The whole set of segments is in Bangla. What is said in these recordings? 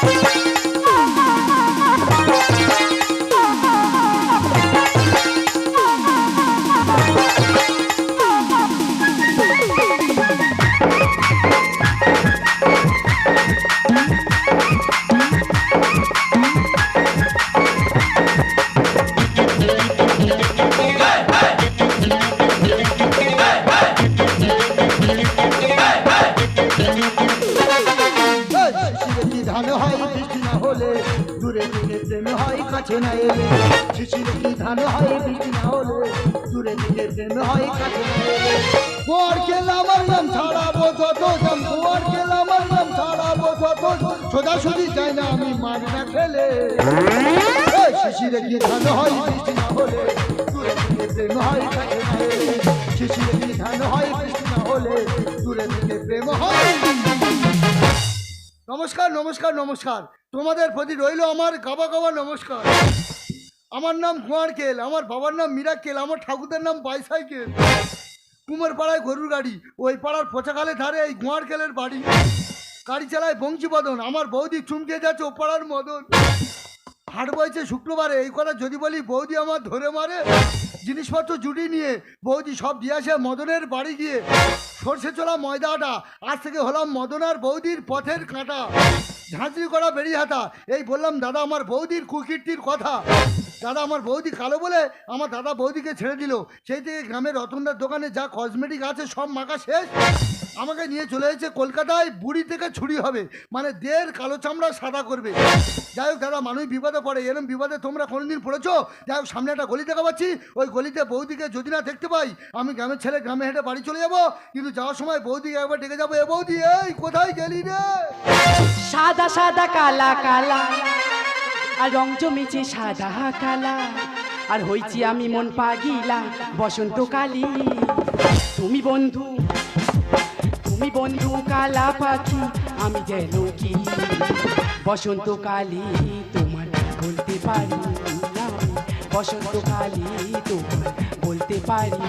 পরে কাছে না এলে? শিশিরে কি ধান হয় বৃষ্টি হলে? দূরে প্রেম হয়, কাছে না এলে? খেলা ছাড়াবো যত গোয়ার খেলা ছাড়াবো যত চাই না আমি মার না খেলে। কি ধান হয় বৃষ্টি হলে? দূরে প্রেম হয়, কাছে না এলে? কি ধান হয় বৃষ্টি হলে? দূরে দিকে প্রেম হয়। নমস্কার নমস্কার নমস্কার। তোমাদের প্রতি রইল আমার গাবা গাবা নমস্কার। আমার নাম কুমারকেল আমার বাবার নাম মিরাক্কেল আমার ঠাকুরদের নাম বাইসাইকেল কুমার পাড়ায় গরুর গাড়ি, ওই পাড়ার পচাকালে ধারে এই কুমারকেলের বাড়ি। গাড়ি চালায় বংশীবদন আমার বৌদি চুমকে যাচ্ছে ও পাড়ার মদন। হাট বইছে শুক্রবারে, এই কথা যদি বলি বৌদি আমার ধরে মারে। জিনিসপত্র জুটি নিয়ে বৌদি সব দিয়ে আসে মদনের বাড়ি গিয়ে। সর্ষে চলা ময়দাটা, আজ থেকে হলাম মদন আর বৌদির পথের কাঁটা। ঝাঁঝরি করা বেরিয়ে হাতা এই বললাম দাদা আমার বৌদির কুকীর্তির কথা। দাদা, আমার বৌদি কালো বলে আমার দাদা বৌদিকে ছেড়ে দিল। সেই থেকে গ্রামের রতনদার দোকানে যা কসমেটিক আছে সব মাখা শেষ। আমাকে নিয়ে চলে এসেছে কলকাতায়, বুড়ি থেকে ছুরি হবে। মানে দেড় কালো চামড়া সাদা করবে। যাই হোক দাদা, মানুষ বিপদে পড়ে। এরম বিপদে তোমরা কোনোদিন পড়েছো? যাই হোক, সামনে একটা গলি দেখা পাচ্ছি। ওই গলিতে বৌদিকে যদি না দেখতে পাই, আমি গ্রামের ছেলে, গ্রামে হেঁটে বাড়ি চলে যাব। কিন্তু যাওয়ার সময় বৌদিকে একবার ডেকে যাব। এ বৌদি, এই কোথায় গেলি রে? সাদা সাদা, কালা কালা। আর রং জমেছে সাদা কালা। আর হইছি আমি মন পাগিলা বসন্তকালী তুমি বন্ধু তুমি বন্ধু কালা পাখি, আমি যেন কি? বসন্তকালী তোমার বলতে পারি না। বসন্তকালী তোমার বলতে পারি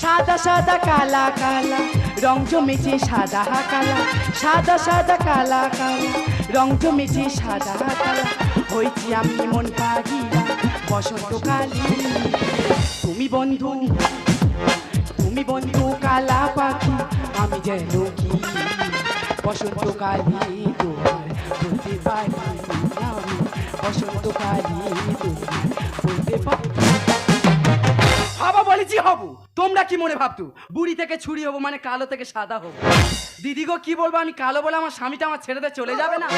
সাদা সাদা কালা কালা, রং জমেছে সাদা কালা। সাদা সাদা কালা কালা রং জমেছে সাদা কালা হয়েছি আমি মন পাগিলা বসন্তকালী। তুমি বন্ধু তুমি বন্ধু কালা পাখি, আমি যেন কি? বসন্তকালী তোমার বলতে পারি তোমার বলতে পারি হব বলেছি হব। তোমরা কি মনে ভাবতো? বুড়ি থেকে ছুরি হব মানে কালো থেকে সাদা হব। দিদি গো, কি বলব আমি কালো বলে আমার স্বামীটা আমার ছেড়ে দিয়ে চলে যাবে না?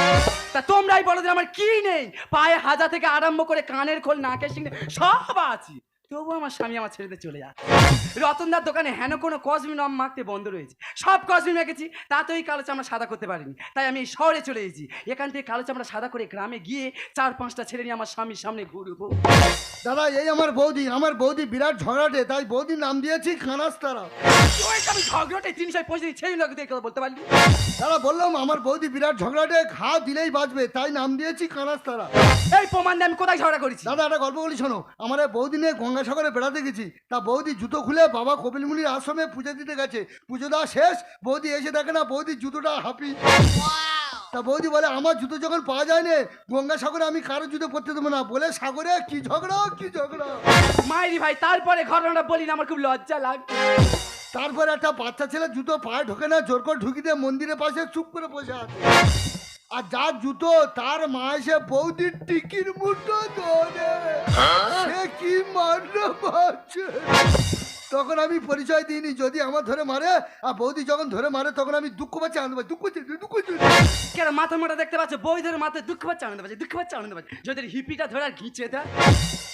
তা তোমরাই বলো যে আমার কি নেই? পায়ে হাজা থেকে আরম্ভ করে কানের খোল, নাকের সিং সব আছি। তবু আমার স্বামী আমার দিয়ে চলে যায় রতনদার দোকানে হেন কোনো কসমি নাম মাখতে বন্ধ রয়েছে। সব কসমি মেখেছি তাতে ওই কালো চামড়া সাদা করতে পারিনি। তাই আমি শহরে চলে এসেছি। এখান থেকে কালো চামড়া সাদা করে গ্রামে গিয়ে চার পাঁচটা ছেলে নিয়ে আমার স্বামীর সামনে ঘুরবো। দাদা এই আমার বৌদি আমার বৌদি বিরাট ঝগড়াটে তাই বৌদির নাম দিয়েছি খানাস্তারা আমি ঝগড়াটে তিনশো পঁয়ত্রিশ ছেলে লোক কথা বলতে পারলি? দাদা বললাম আমার বৌদি বিরাট ঝগড়াটে ঘা দিলেই বাঁচবে তাই নাম দিয়েছি কানাস্তারা এই প্রমাণ আমি কোথায় ঝগড়া করেছি? দাদা একটা গল্প বলি শোনো। আমার এই বৌদি নিয়ে গঙ্গাসাগরে বেড়াতে গেছি। তা বৌদি জুতো খুলে বাবা কপিলমুনির আশ্রমে পুজো দিতে গেছে। পুজো দেওয়া শেষ বৌদি এসে দেখে না বৌদির জুতোটা হাঁপি। তা বৌদি বলে আমার জুতো যখন পাওয়া যায়নি গঙ্গাসাগরে আমি কারও জুতো পরতে দেবো না। বলে সাগরে কি ঝগড়া কি ঝগড়া? মাইরি ভাই তারপরে ঘটনাটা বলি না আমার খুব লজ্জা লাগছে তারপর একটা বাচ্চা ছেলে জুতো পায়ে ঢোকে না জোর করে ঢুকি দিয়ে মন্দিরের পাশে চুপ করে বসে আছে। আর যার জুতো তার মা এসে বৌদির টিকির মুঠো ধরে। সে কি মারলো বাচ্চা? তখন আমি পরিচয় দিইনি যদি আমার ধরে মারে আর বৌদি যখন ধরে মারে তখন আমি দুঃখ পাচ্ছি আনন্দ পাচ্ছি দুঃখ পাচ্ছি দুঃখ পাচ্ছি কেন মাথা মোটা দেখতে পাচ্ছে? বই ধরে মাথায় দুঃখ পাচ্ছে আনন্দ পাচ্ছে দুঃখ পাচ্ছে আনন্দ পাচ্ছে। যদি হিপিটা ধরে আর ঘিচে দেয়?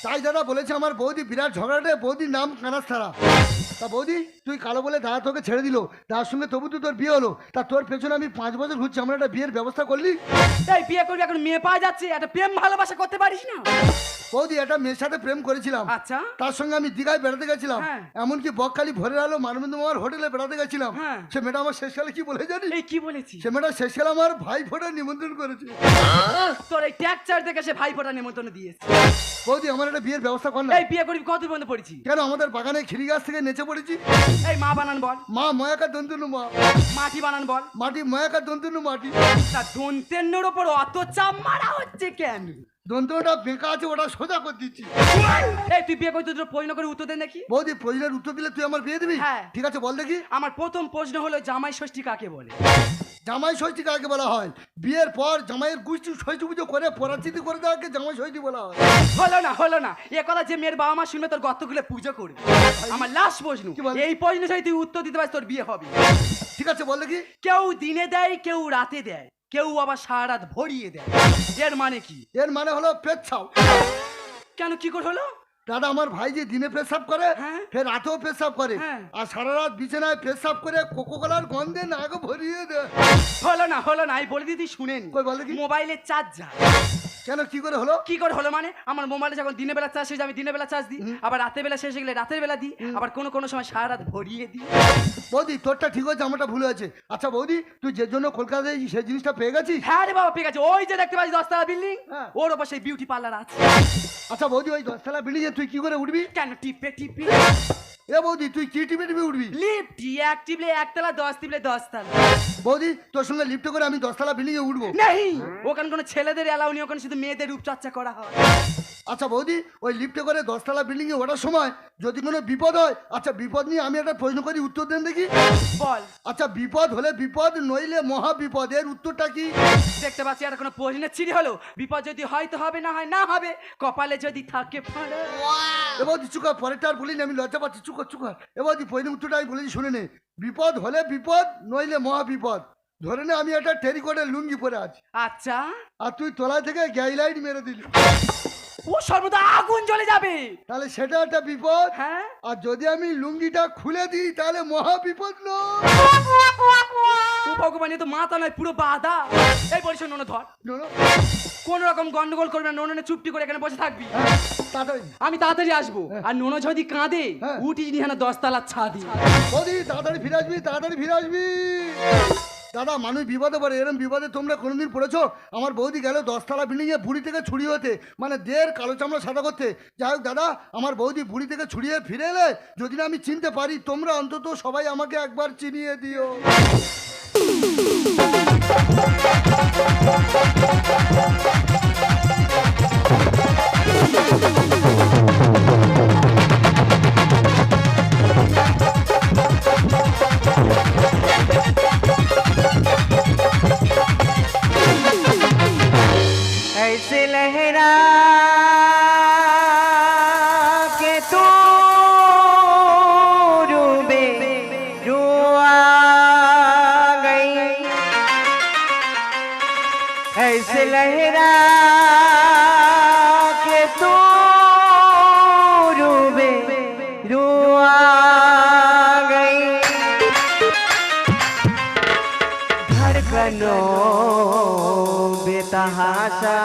তাই দাদা বলেছে আমার বৌদি বিরাট ঝগড়াটে বৌদির নাম কানাস্তারা তা বৌদি তুই কালো বলে দাদা তোকে ছেড়ে দিল। তার সঙ্গে তবু তো তোর বিয়ে হলো। তা তোর পেছনে আমি পাঁচ বছর ঘুরছি আমরা একটা বিয়ের ব্যবস্থা করলি? তাই বিয়ে করবি এখন মেয়ে পাওয়া যাচ্ছে একটা প্রেম ভালোবাসা করতে পারিস না? বৌদি একটা মেয়ের সাথে প্রেম করেছিলাম। আচ্ছা। তার সঙ্গে আমি দীঘায় বেড়াতে গেছিলাম। হ্যাঁ। এমনকি বকখালি ভোরের আলো মানবেন্দ্র মামার হোটেলে বেড়াতে গেছিলাম। হ্যাঁ। সে মেয়েটা আমার শেষকালে কি বলে জানি কি বলেছি সে মেয়েটা শেষকালে আমার ভাই ফোটা নিমন্ত্রণ করেছে। তোর এই ট্যাকচার দেখে সে ভাই ফোটা নিমন্ত্রণ দিয়েছে। বৌদি আমার একটা বিয়ের ব্যবস্থা কর না। এই বিয়ে করবি কত পর্যন্ত পড়েছি? কেন আমাদের বাগানে খিরি গাছ থেকে নেচে পড়েছি? এই মা বানান বল। মা ময়াকার দন্তনু মা। মাটি বানান বল। মাটি ময়াকার দন্তনু মাটি। তা দন্তেন্নর ওপর অত চাপ মারা হচ্ছে কেন? দন্তটা বেঁকা আছে ওটা সোজা করে দিচ্ছি। এই তুই বিয়ে করতে তোর প্রশ্ন করে উত্তর দে নাকি? বৌদি প্রশ্নের উত্তর দিলে তুই আমার বিয়ে দিবি? হ্যাঁ। ঠিক আছে বল দেখি। আমার প্রথম প্রশ্ন হলো জামাই ষষ্ঠী কাকে বলে? জামাই ষষ্ঠী কাকে বলা হয়? বিয়ের পর জামাইয়ের গুষ্টি ষষ্ঠী পুজো করে পরাচিতি করে দেওয়াকে জামাই ষষ্ঠী বলা হয়। হলো না হলো না। এ কথা যে মেয়ের বাবা মা শুনবে তোর গর্ত খুলে পুজো করবে। আমার লাস্ট প্রশ্ন। কি বল? এই প্রশ্ন যদি তুই উত্তর দিতে পারিস তোর বিয়ে হবে। ঠিক আছে বল দেখি। কেউ দিনে দেয় কেউ রাতে দেয়। কেউ আবার সারা রাত ভরিয়ে দেয়। এর মানে কি? এর মানে হলো পেচ্ছাও। কেন কি করে হলো? দাদা আমার ভাই যে দিনে পেশাব করে হ্যাঁ। ফের রাতেও পেশাব করে। হ্যাঁ। আর সারা রাত বিছানায় পেশাব করে কোকো কলার গন্ধে নাক ভরিয়ে দেয়। হলো না হলো না আমি বলে দিদি শুনেন। কই বল দেখি? মোবাইলে চার্জ যায় কেন কি করে হলো? কি করে হলো মানে? আমার মোবাইলে যখন দিনের বেলা চার্জ হয়ে আমি দিনের বেলা চার্জ দিই। আবার রাতের বেলা শেষ হয়ে গেলে রাতের বেলা দিই। আবার কোনো কোনো সময় সারা রাত ভরিয়ে দিই। বৌদি তোরটা ঠিক হয়েছে আমারটা ভুল হয়েছে। আচ্ছা বৌদি তুই যে জন্য কলকাতায় সেই জিনিসটা পেয়ে গেছিস? হ্যাঁ রে বাবা পেয়ে গেছি। ওই যে দেখতে পাচ্ছিস দশতলা বিল্ডিং হ্যাঁ। ওর ওপর সেই বিউটি পার্লার আছে। আচ্ছা বৌদি ওই দশতলা বিল্ডিংয়ে তুই কি করে উঠবি? কেন টিপে টিপে। এ বৌদি তুই কি টিপে টিপে উঠবি? লিফটি এক টিপলে একতলা দশ টিপলে দশতলা। বৌদি তোর সঙ্গে লিফটে করে আমি দশতলা বিল্ডিংয়ে উঠবো। নেই! ওখানে কোনো ছেলেদের এলাও নেই ওখানে শুধু মেয়েদের রূপচর্চা করা হয়। আচ্ছা বৌদি ওই লিফটে করে দশতলা বিল্ডিংয়ে ওঠার সময় যদি কোনো বিপদ হয় আচ্ছা বিপদ নিয়ে আমি একটা প্রশ্ন করি উত্তর দেন দেখি। বল। আচ্ছা বিপদ হলে বিপদ নইলে মহা বিপদ এর উত্তরটা কি? দেখতে পাচ্ছি আর কোনো প্রশ্নের চিড়ি হলো। বিপদ যদি হয় তো হবে না হয় না হবে কপালে যদি থাকে ফাড়া। এবার চুকা পরেরটা আর বলিনি আমি লজ্জা পাচ্ছি চুকা চুকা এবার প্রশ্ন উত্তরটা আমি বলেছি শুনে নে। বিপদ হলে বিপদ নইলে মহা বিপদ ধরে নে আমি একটা টেরিকটের লুঙ্গি পরে আছি। আচ্ছা। আর তুই তলায় থেকে গ্যাইলাইট মেরে দিলি। ও সর্বদা আগুন জ্বলে যাবে। তাহলে সেটা একটা বিপদ। হ্যাঁ। আর যদি আমি লুঙ্গিটা খুলে দিই তাহলে মহা বিপদ নয়। ও ভগবান তো মাথা নয় পুরো বাধা। এই বলিস নন ধর। কোন রকম গন্ডগোল করবে না নননে চুপটি করে এখানে বসে থাকবি। হ্যাঁ, আমি তাড়াতাড়ি আসব। আর নোনো যদি কাঁদে হ্যাঁ। উঠি নি হ্যাঁ দশতলার ছাদি। বৌদি তাড়াতাড়ি ফিরে আসবি তাড়াতাড়ি ফিরে আসবি। দাদা মানুষ বিপদে পড়ে এরকম বিপদে তোমরা কোনোদিন পড়েছো? আমার বৌদি গেল দশতলা বিল্ডিংয়ে বুড়ি থেকে ছুরি হতে মানে দের কালো চামড়া সাদা করতে। যাই হোক দাদা আমার বৌদি বুড়ি থেকে ছুড়িয়ে ফিরে এলে যদি না আমি চিনতে পারি তোমরা অন্তত সবাই আমাকে একবার চিনিয়ে দিও। ऐसे কখনো বেতাহাসা?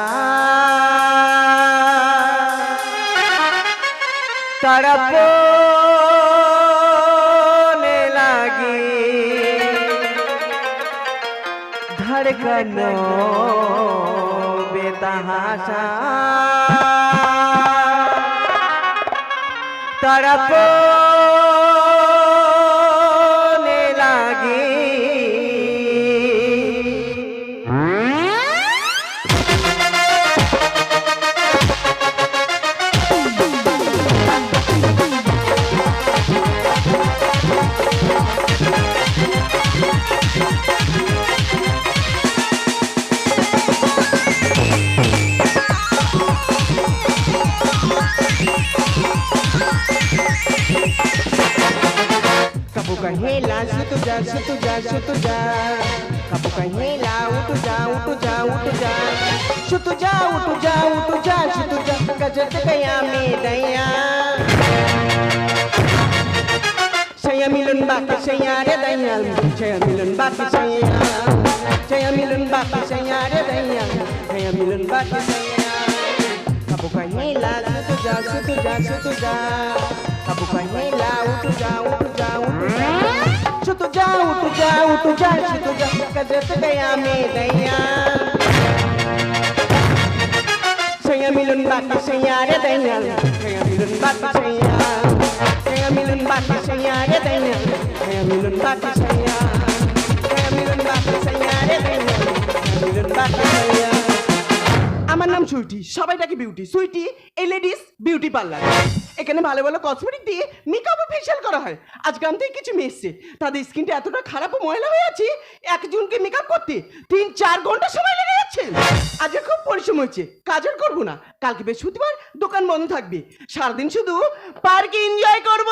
তারা লাগি। ধড়কনো বেতাহাসা? তারা shutuja shutuja kapuka hila utuja utuja utuja shutuja utuja utuja shutuja gajat kayami daya saya milun baki saya ada dayang saya milun baki saya saya milun baki saya ada dayang saya milun baki saya kapuka hila shutuja shutuja shutuja kapuka hila utuja utuja सुत जा उठ जा उठ जा सुत जा गजत गया में दैया सैया मिलन बाकी सैया रे दैया सैया मिलन बाकी सैया सैया मिलन बाकी सैया रे दैया सैया मिलन बाकी सैया सैया मिलन बाकी सैया रे दैया सैया मिलन बाकी सैया আমার নাম সুইটি, সবাই ডাকে বিউটি। সুইটি, এই লেডিস বিউটি পার্লার। এখানে ভালো ভালো কসমেটিক দিয়ে মেকআপ ফেশিয়াল করা হয়। আজ থেকে কিছু মেয়ে এসছে। তাদের স্কিনটা এতটা খারাপ ও ময়লা হয়ে আছে, একজনকে মেকআপ করতে তিন চার ঘণ্টা সময় লেগে যাচ্ছে। আজ খুব পরিশ্রম হয়েছে কাজ আর করব না। কালকে বৃহস্পতিবার দোকান বন্ধ থাকবে। সারাদিন শুধু পার্কে এনজয় করব।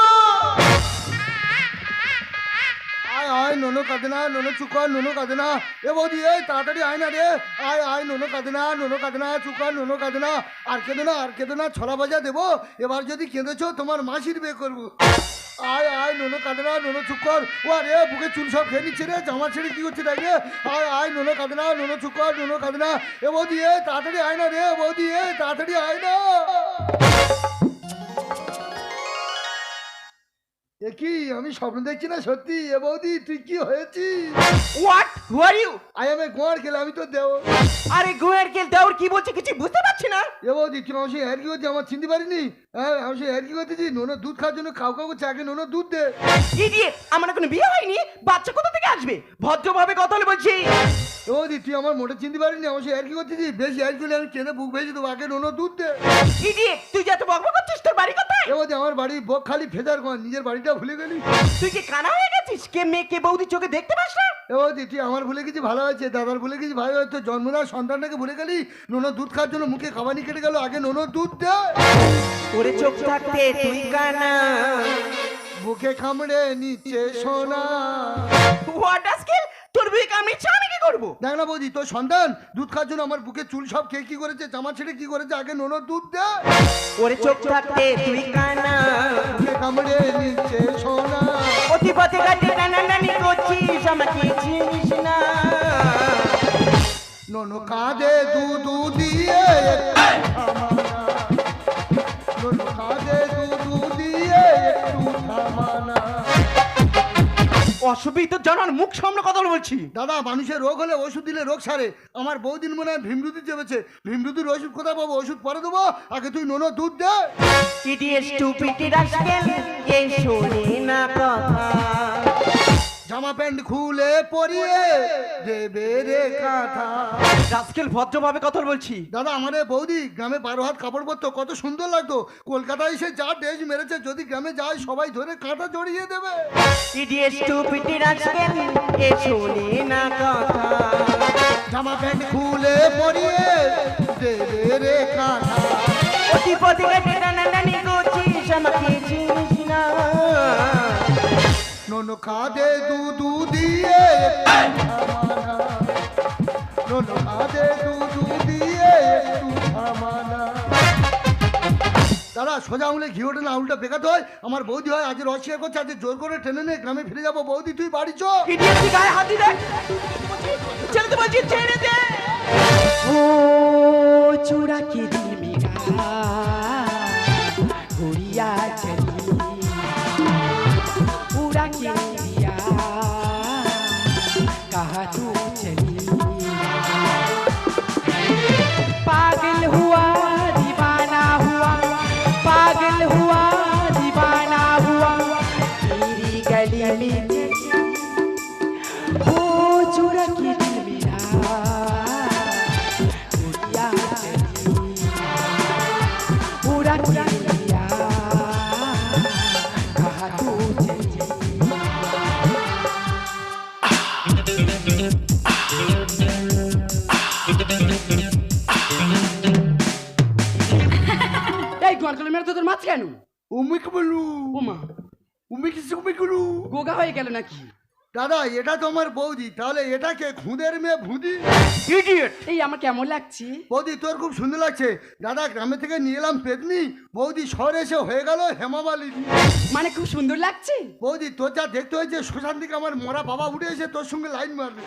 আয় আয়, নোনো কাঁদে না নোনো চুকর, নোনো কাঁদে না এ বৌদি, এই তাড়াতাড়ি আয় না রে। আয় আয়, নোনো কাঁদে না নোনো কাঁদে না চুকর, নোনো কাঁদে না আর কেঁদো না আর কেঁদো না ছড়া বাজা দেবো। এবার যদি কেঁদেছো, তোমার মাসির বিয়ে করব। আয় আয়, নোনো কাঁদে না নোনো চুকর। ও আরে, বুকে চুল সব খেয়ে নিচ্ছে রে, জামা ছেড়ে কি করছে দেখ আয় আয়, নোনো কাঁদে না নোনো চুকর, নোনো কাঁদে না এ বৌদি এ তাড়াতাড়ি আয় না রে বৌদি এ তাড়াতাড়ি আয় না। এ কি আমি স্বপ্ন দেখছি না সত্যি? এ বৌদি তুই কি হয়েছিস? What who are you I am a গোয়ার খেলে আমি তো দেও। আরে গোয়ের কেল দেওর কি বলছে কিছু বুঝতে পারছি না। এ বৌদি তুই আমার হেয়ার কি করছিস আমার চিনতে পারিনি। হ্যাঁ আমি সেই হেয়ার কি করতেছি? নোনো দুধ খাওয়ার জন্য কাউ কাউকে চাকে নোনো দুধ দে। ইডিয়েট আমার কোনো বিয়ে হয়নি? বাচ্চা কোথা থেকে আসবে? ভদ্রভাবে কথা বলে বলছি। এ বৌদি তুই আমার মোটে চিনতে পারিনি আমার সেই হেয়ার কি করতেছিস বেশি হেয়ার করলে আমি কেনে বুক ভেজে দেবো আগে নোনো দুধ দে। ইডিয়েট তুই যে এত বকবক করছিস তোর বাড়ি কোথায়? এ বৌদি আমার বাড়ি বক খালি ফেদার নিজের বাড়িটা ভুলে গেলি? তুই কি কানা হয়ে গেছিস? কে মেয়ে কে বৌদি চোখে দেখতে পাস না? ও দিদি আমার ভুলে গেছি ভালো হয়েছে। দাদার ভুলে গেছি ভাই হয়তো জন্মদার সন্তানটাকে ভুলে গেলি? নোনো দুধ খাওয়ার জন্য মুখে খাবানি কেটে গেল আগে নোনো দুধ দে। ওরে চোখ থাকতে তুই কানা। বুকে খামড়ে নিচে সোনা। হোয়াট স্কিল তোর বিয়ে কামড়িচ্ছে আমি কি করব? দেখ না বৌদি তোর সন্তান দুধ খাওয়ার জন্য আমার বুকে চুল সব খেয়ে কি করেছে জামা ছেড়ে কি করেছে? আগে নোনো দুধ দে। ওরে চোখ থাকতে তুই কানা। কামড়ে নিচে সোনা। অতি পথে ঘাটে টানাটানি করছিস আমাকে চিনিস না। নোনো কাঁদে দুধু দিয়ে। নোনো কাঁদে অসুবিধা জানার মুখ সামনে কথা বলছি দাদা মানুষের রোগ হলে ওষুধ দিলে রোগ সারে আমার বহুদিন মনে হয় ভীমরুদি চেপেছে ভীমরুদির ওষুধ কোথায় পাবো ওষুধ পরে দেবো আগে তুই নোনো দুধ দে রাস্কেল এই শোনে না কথা জামা প্যান্ট খুলে পরিয়ে দেবে রে কাঁথা। রাস্কেল ভদ্রভাবে কথা বলছি। দাদা আমাদের বৌদি গ্রামে বারো হাত কাপড় পরতো কত সুন্দর লাগতো। কলকাতায় এসে যা ডেজ মেরেছে যদি গ্রামে যায় সবাই ধরে কাঁটা জড়িয়ে দেবে। ইডিয়েট শোনে না কথা। জামা প্যান্ট খুলে পরিয়ে দেবে রে কাঁথা। অতি পথে ঘাটে টানাটানি করছিস আমাকে চিনিস না ননু কাঁধে দুধু দিয়ে ননু কাঁধে দুধু দিয়ে একটু থামানা। তারা সোজা আঙুলে ঘি ওঠে না আঙুলটা বেকাত হয়। আমার বৌদি হয় আজ রসিয়া করছে আজ জোর করে টেনে নে গ্রামে ফিরে যাব। বৌদি তুই বাড়ি চো। গায়ে হাতি ও চূড়া কি দিবি গা গোগা হয়ে গেল নাকি? দাদা এটা তো আমার বৌদি তাহলে এটাকে খুদের মেয়ে ভুদি? ইডিয়েট এই আমার কেমন লাগছে? বৌদি তোর খুব সুন্দর লাগছে। দাদা গ্রামে থেকে নিয়ে এলাম পেতনি বৌদি শহরে এসে হয়ে গেল হেমামালিনী মানে খুব সুন্দর লাগছে? বৌদি তোর যা দেখতে হয়েছে শ্মশান থেকে আমার মরা বাবা উঠে এসে তোর সঙ্গে লাইন মারবে।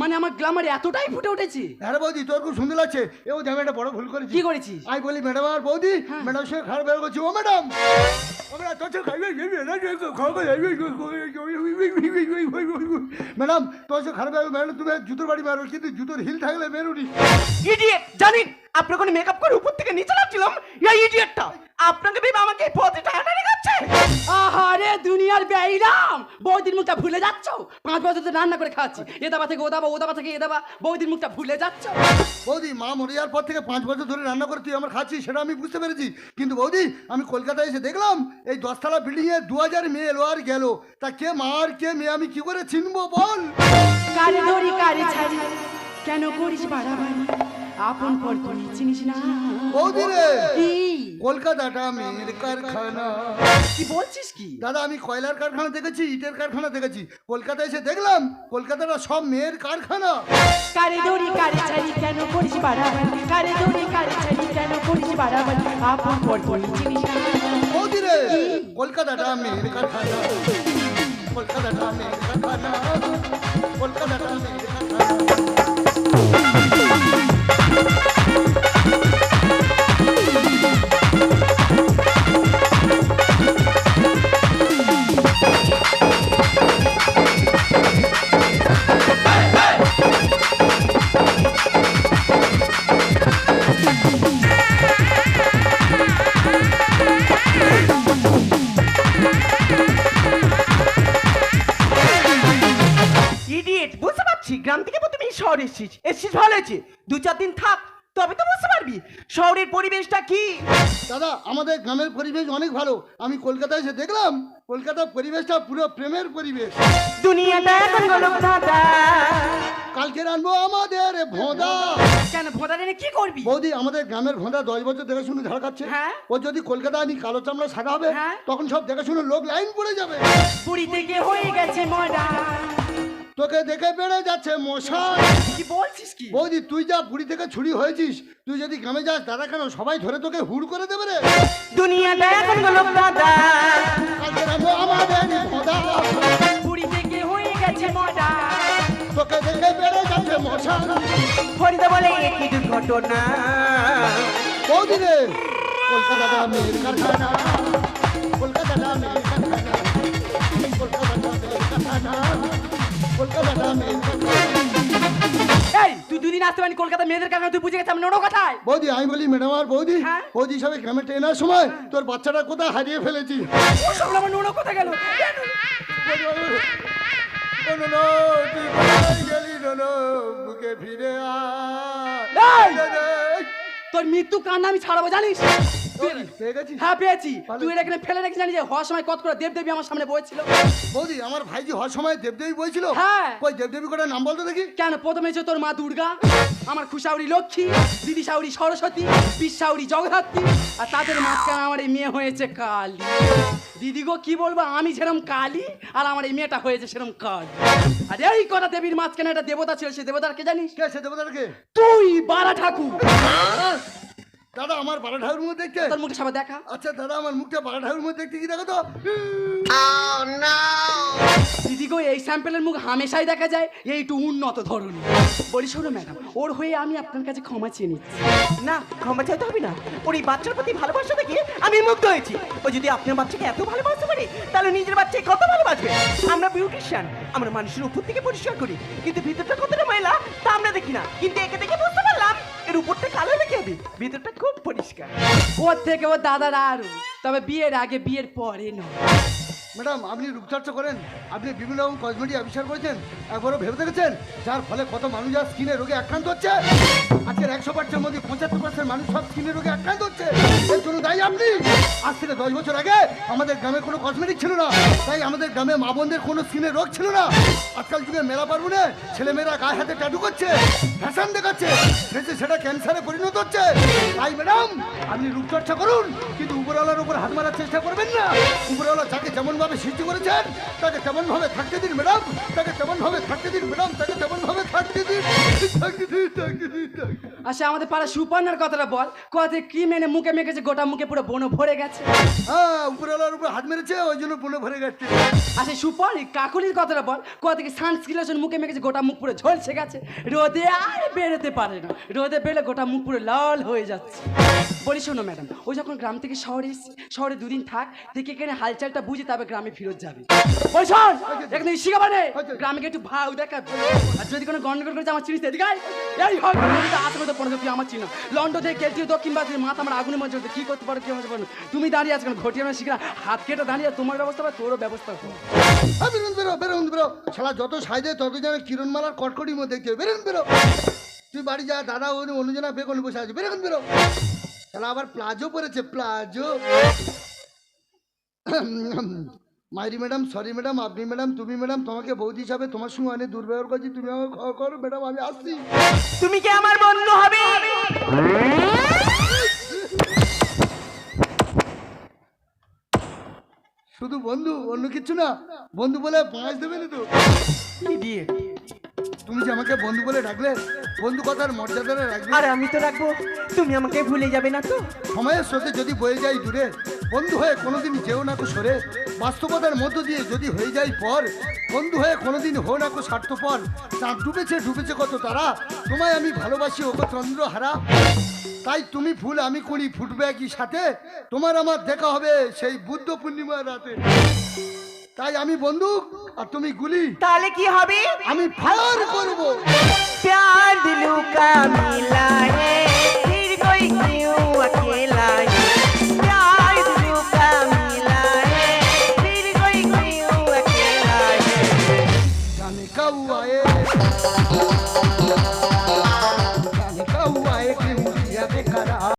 মানে আমার গ্লামার এতটাই ফুটে উঠেছে? হ্যাঁ রে বৌদি তোর খুব সুন্দর লাগছে। এও আমি একটা বড় ভুল করেছি। কি করেছিস? আমি বলি ম্যাডাম আর বৌদি ম্যাডাম সঙ্গে খারাপ বের করছি। ও ম্যাডাম! ম্যাডাম তোর তোর খারাপ ম্যাডাম, তুমি জুতোর বাড়ি মারো কিন্তু জুতোর হিল থাকলে মেরুনি ইডিয়েট জানি আপনার কোনো মেকআপ করে উপর থেকে নিচে নামছিলাম ইডিয়েটটা আপনাকে ভেবে আমাকে পথে টানাটানি করছে? আহারে দুনিয়ার বেইরাম বৌদির মুখটা ভুলে যাচ্ছ? পাঁচ বছর তো রান্না করে খাচ্ছি। এ দাবা থেকে ও দাবা ও দাবা থেকে এ দাবা বৌদির মুখটা ভুলে যাচ্ছ? বৌদি মা মরে যাওয়ার পর থেকে পাঁচ বছর ধরে রান্না করে তুই আমার খাচ্ছিস সেটা আমি বুঝতে পেরেছি। কিন্তু বৌদি আমি কলকাতায় এসে দেখলাম এই দশতলা বিল্ডিংয়ে দু হাজার মেয়ে এলো আর গেল। তা কে মা আর কে মেয়ে আমি কি করে চিনবো বল? কারে ধরি কারে ছাড়ি। কেন করিস বাড়াবাড়ি? আপন পর তুই চিনিস না। বৌদি রে! কি কলকাতাটা মেয়ের কারখানা কি বলছিস কি? দাদা আমি কয়লার কারখানা দেখেছি ইটের কারখানা দেখেছি। কলকাতায় এসে দেখলাম কলকাতাটা সব মেয়ের কারখানা। কারে ধরি কারে ছাড়ি কেন করিস বাড়াবাড়ি? কারে ধরি কারে ছাড়ি কেন করিস বাড়াবাড়ি? আপন পর চিনিস বৌদি রে কলকাতাটা মেয়ের কারখানা কলকাতাটা মেয়ের কারখানা কলকাতাটা মেয়ের কারখানা শহরে এসেছিস এসেছিস ভালো হয়েছে। দু চার দিন থাক তবে তো বুঝতে পারবি। শহরের পরিবেশটা কি? দাদা আমাদের গ্রামের পরিবেশ অনেক ভালো। আমি কলকাতায় এসে দেখলাম কলকাতার পরিবেশটা পুরো প্রেমের পরিবেশ। দুনিয়াটা এখন গোলক ধাঁধা কালকে রানবো আমাদের ভোঁদা। কেন ভোঁদা টেনে কি করবি? বৌদি আমাদের গ্রামের ভোঁদা দশ বছর দেখে শুনে ঝাড় খাচ্ছে। হ্যাঁ। ও যদি কলকাতা আনি কালো চামড়া সাদা হবে হ্যাঁ। তখন সব দেখে শুনে লোক লাইন পড়ে যাবে। পুরী থেকে হয়ে গেছে মডা তোকে দেখে বেড়ে যাচ্ছে মশাই। কি বলছিস কি? বৌদি তুই যা পুরী থেকে ছুরি হয়েছিস তুই যদি গ্রামে যাস দাদা কেন সবাই ধরে তোকে হুড় করে দেবে রে? দুনিয়াটা এখন ধাঁধা কালকে আমাদের ভোঁদা পুরী থেকে হয়ে গেছে মডা তোকে দেখে বেড়ে যাচ্ছে মশাই। ফরিদা বলে একই দুর্ঘটনা? বৌদি রে কলকাতাটা মেয়ের কারখানা। কলকাতাটা মেয়ের কারখানা। কলকাতাটা মেয়ের মেয়ের কারখানা। এই তুই দুদিন আসতে পারি কলকাতা মেয়েদের কারণে তুই বুঝে গেছিস আমি নোনো কথায় বৌদি আমি বলি ম্যাডাম আর বৌদি হ্যাঁ? বৌদি গ্রামে ট্রেনার সময় তোর বাচ্চাটা কোথায় হারিয়ে ফেলেছি ও সব আমার নোনো কোথায় গেল ও নোনো, তুই কোথায় গেলি নোনো? বুকে ফিরে এই! আয় তোর মৃত্যু কান্না আমি ছাড়াবো জানিস? হ্যাঁ পেয়েছি। তুই এটা এখানে ফেলে রেখে জানিস যে হওয়ার সময় কত করে দেব দেবী আমার সামনে বসেছিল বৌদি আমার ভাইজি হওয়ার সময় দেবদেবী বলছিল হ্যাঁ। কই দেবদেবী কোটা নাম বলতো দেখি? কেন? প্রথমে ছিল তোর মা দুর্গা আমার খুশাউরি লক্ষ্মী দিদি সাউরি সরস্বতী বিশ্বাউরি জগদ্ধাত্রী আর তাদের মাঝখানে আমার এই মেয়ে হয়েছে কালী। দিদি গো কি বলব আমি যেরকম কালী আর আমার এই মেয়েটা হয়েছে সেরকম কালী। আর এই কথা দেবীর মাঝখানে একটা দেবতা ছিল সে দেবতার কে জানিস? কে সে দেবতারকে তুই বারা ঠাকুর। দাদা আমার বারো ঠাকুর মধ্যে দেখতে। তোর মুখে সবাই দেখা। আচ্ছা দাদা আমার মুখটা বারো ঠাকুর মধ্যে দেখতে কি দেখো তো? দিদি গো এই স্যাম্পেলের মুখ হামেশাই দেখা যায়। এইটু উন্নত ধরনের। বলি শোনো ম্যাডাম ওর হয়ে আমি আপনার কাছে ক্ষমা চেয়ে নিচ্ছি। না ক্ষমা চাইতে হবে না। ওর এই বাচ্চার প্রতি ভালোবাসা দেখে আমি মুগ্ধ হয়েছি। ও যদি আপনার বাচ্চাকে এত ভালোবাসতে পারে তাহলে নিজের বাচ্চাকে কত ভালোবাসবে? আমরা বিউটিশিয়ান আমরা মানুষের উপর থেকে পরিষ্কার করি। কিন্তু ভিতরটা কতটা ময়লা তা আমরা দেখি না। কিন্তু একে দেখে বুঝতে এর উপরটা কালো লেগে দিই ভিতরটা খুব পরিষ্কার। ওর থেকে ওর দাদার আরও, তবে বিয়ের আগে, বিয়ের পরে নয়। ম্যাডাম, আপনি রূপচর্চা করেন, আপনি বিভিন্ন রকম কসমেটিক আবিষ্কার করেছেন, একবারও ভেবে দেখেছেন? যার ফলে কত মানুষ আর স্কিনের রোগে আক্রান্ত হচ্ছে? আজকের একশো পার্সেন্টের মধ্যে পঁচাত্তর পার্সেন্ট মানুষ সব স্কিনের রোগে আক্রান্ত হচ্ছে। এর জন্য দায়ী আপনি? আজ থেকে দশ বছর আগে আমাদের গ্রামে কোনো কসমেটিক ছিল না। তাই আমাদের গ্রামে মা বোনদের কোনো স্কিনের রোগ ছিল না। আজকাল যুগে মেলা পার্বণে ছেলেমেয়েরা গায়ে হাতে ট্যাটু করছে ফ্যাশন দেখাচ্ছে সেটা ক্যান্সারে পরিণত হচ্ছে। তাই ম্যাডাম, আপনি রূপচর্চা করুন, কিন্তু উপরওয়ালার উপর হাত মারার চেষ্টা করবেন না। উপরওয়ালা যাকে যেমন ভাবে সৃষ্টি করেছেন তাকে তেমন ভাবে থাকতে দিন ম্যাডাম। তাকে তেমন ভাবে থাকতে দিন ম্যাডাম। তাকে তেমন ভাবে থাকতে দিন থাকতে দিন থাকতে দিন। আচ্ছা আমাদের পাড়া সুপর্ণার কথাটা বল। কথা কি মেনে মুখে মেখেছে গোটা মুখে পুরো বনো ভরে গেছে? হ্যাঁ উপরওয়ালার উপর হাত মেরেছে ওই জন্য বনে ভরে গেছে। আচ্ছা সুপর্ণি কাকুলির কথাটা বল। কথা থেকে সানস্ক্রিলেশন মুখে মেখেছে গোটা মুখ পুরো ঝলসে গেছে? রোদে আর বেরোতে পারে না। রোদে বেরোলে গোটা মুখ পুরো লাল হয়ে যাচ্ছে। বলি শোনো ম্যাডাম ও যখন গ্রাম থেকে শহরে এসছে শহরে দুদিন থাক দেখে এখানে হালচালটা বুঝে তবে গ্রামে ফিরত যাবে। বল শোন! এখানে শিখা মানে গ্রামে একটু ভাও দেখাবে আর যদি কোনো গন্ডগোল করেছে আমার চিনিস এদিকে। এই হোক আসে মতো পনেরো তুই আমার চিনো। লন্ডন থেকে কেলটি দক্ষিণ বাদ মাথা আমার আগুনের মধ্যে কি করতে পারো কি হতে পারো তুমি দাঁড়িয়ে আছো কেন? ঘটিয়ে না শিখা হাত কেটে দাঁড়িয়ে তোমার ব্যবস্থা বা তোরও ব্যবস্থা করো বেরোন বেরো বেরোন বেরো। শালা যত সাইজে তত যেন কিরণমালার কটকটির মধ্যে দেখতে বেরোন বেরো। তুই বাড়ি যা দাদা ওই অনুজনা বেগুন বসে আছে। বেরোন বেরো। শালা আবার প্লাজো পরেছে প্লাজো। মাইরি ম্যাডাম সরি ম্যাডাম আপনি ম্যাডাম তুমি ম্যাডাম তোমাকে বৌদি হিসাবে তোমার সঙ্গে অনেক দুর্ব্যবহার করছি তুমি আমাকে ক্ষমা করো ম্যাডাম আমি আসছি। তুমি কি আমার বন্ধু হবে? শুধু বন্ধু অন্য কিছু না। বন্ধু বলে পাঁচ দেবে না তো? দিয়ে তুমি যে আমাকে বন্ধু বলে ডাকলে বন্ধু কথার মর্যাদাটা রাখবে? আর আমি তো রাখব। তুমি আমাকে ভুলে যাবে না তো? সময়ের স্রোতে যদি বয়ে যায় দূরে বন্ধু হয়ে কোনোদিন যেও না কো সরে বাস্তবতার মধ্য দিয়ে যদি হয়ে যায় পর বন্ধু হয়ে কোনোদিন হো না কো স্বার্থপর। চাঁদ ডুবেছে ডুবেছে কত তারা তোমায় আমি ভালোবাসি ওগো চন্দ্র হারা তাই তুমি ফুল আমি কুড়ি ফুটবে একই সাথে তোমার আমার দেখা হবে সেই বুদ্ধ পূর্ণিমার রাতে। তাই আমি বন্দুক আর তুমি গুলি। তাহলে কি হবে? আমি ফায়ার করব। প্যার দিলু কামিলা হে